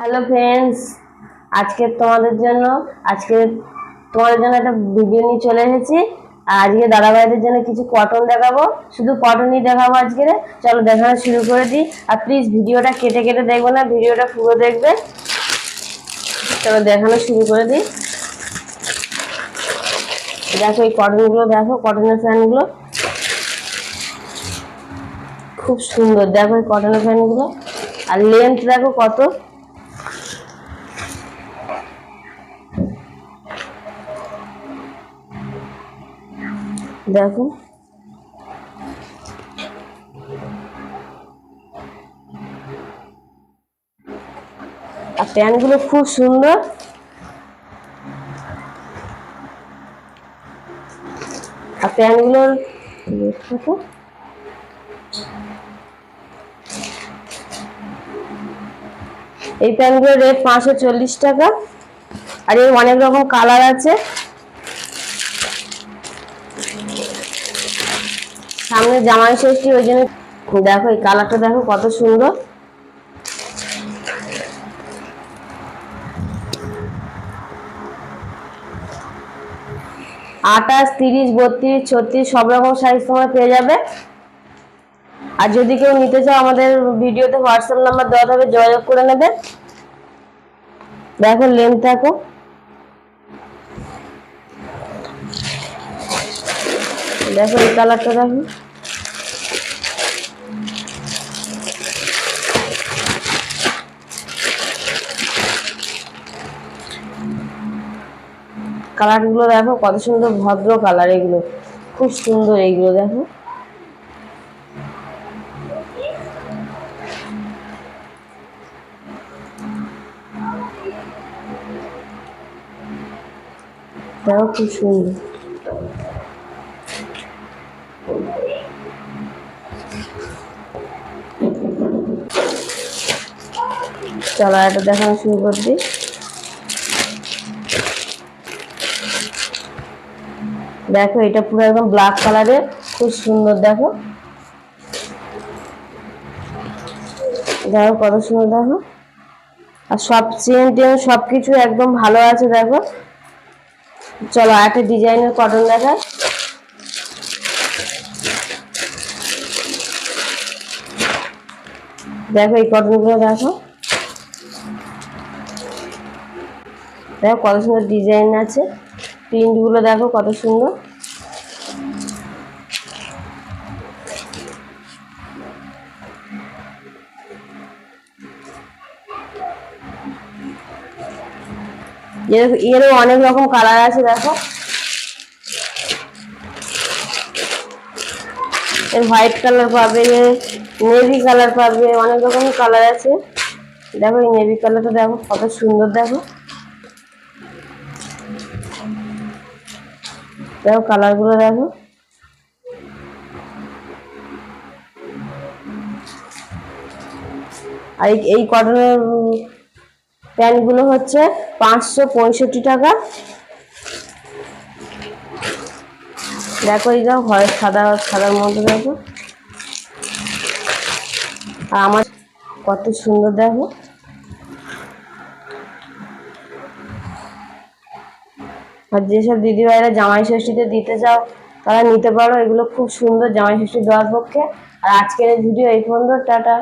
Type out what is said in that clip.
Hello friends, আজকে তোমাদের জন্য, আজকে তোমাদের জন্য একটা ভিডিও নিয়ে চলে এসেছি। আর আজকে দাদাভাইদের জন্য কিছু কটন দেখাবো। শুধু কটনই দেখাবো আজকে। চলো দেখানো শুরু করে দিই। আর প্লিজ ভিডিওটা কেটে কেটে দেখবে না, ভিডিওটা পুরো দেখবে। চলো দেখানো শুরু করে দিই। দেখো এই কটনগুলো দেখো কটনের ফ্যানগুলো খুব সুন্দর, দেখো এই কটনের ফ্যানগুলো আর লেন্থ দেখো কত। দেখো। আর প্যান্টগুলো খুব সুন্দর। আর প্যান্টগুলোর এই প্যান্টগুলোর রেট পাঁচশো চল্লিশ টাকা। আর এর অনেক রকম কালার আছে। সামনে জামাই ষষ্ঠী, ওই জন্য দেখো, এই কালারটা দেখো কত সুন্দর। আঠাশ, তিরিশ, বত্রিশ, ছত্রিশ, সব রকম সাইজ তোমরা পেয়ে যাবে। আর যদি কেউ নিতে চাও, আমাদের ভিডিওতে হোয়াটসঅ্যাপ নাম্বার দেওয়া থাকবে, যোগাযোগ করে নেবে। দেখো লেন্থ দেখো। দেখো এই কালারটা দেখো। কালারগুলো দেখো, কত সুন্দর ভদ্র কালার এগুলো। খুব সুন্দর এইগুলো দেখো। দেখো খুব সুন্দর। চলো এটা দেখানো শুরু করে দিই। দেখো, এটা পুরো একদম ব্ল্যাক কালারের খুব সুন্দর, দেখো। দেখো কত সুন্দর, দেখো। আর সব চেন টেন সব কিছু একদম ভালো আছে, দেখো। চলো একটা ডিজাইনের কটন দেখায় দেখো এই কটনগুলো দেখো। দেখো কত সুন্দর ডিজাইন আছে। প্রিন্টগুলো দেখো কত সুন্দর। এর- এরও অনেক রকম কালার আছে দেখো। এর হোয়াইট কালার পাবে, নেভি কালার পাবে, অনেক রকম কালার আছে। দেখো এই নেভি কালারটা দেখো কত সুন্দর দেখো। দেখো কালারগুলো দেখো। আর এই- কটনের প্যান্টগুলো হচ্ছে পাঁচশো পঁয়ষট্টি টাকা। দেখো এই দেখো হয় সাদা, সাদার মধ্যে দেখো। আর আমার কত সুন্দর দেখো। যেসব দিদিভাইরা জামাই ষষ্ঠীতে দিতে চাও, তারা নিতে পারো। এগুলো খুব সুন্দর জামাই ষষ্ঠী দেওয়ার পক্ষে। আর আজকের এই ভিডিও এই পর্যন্ত, টাটা।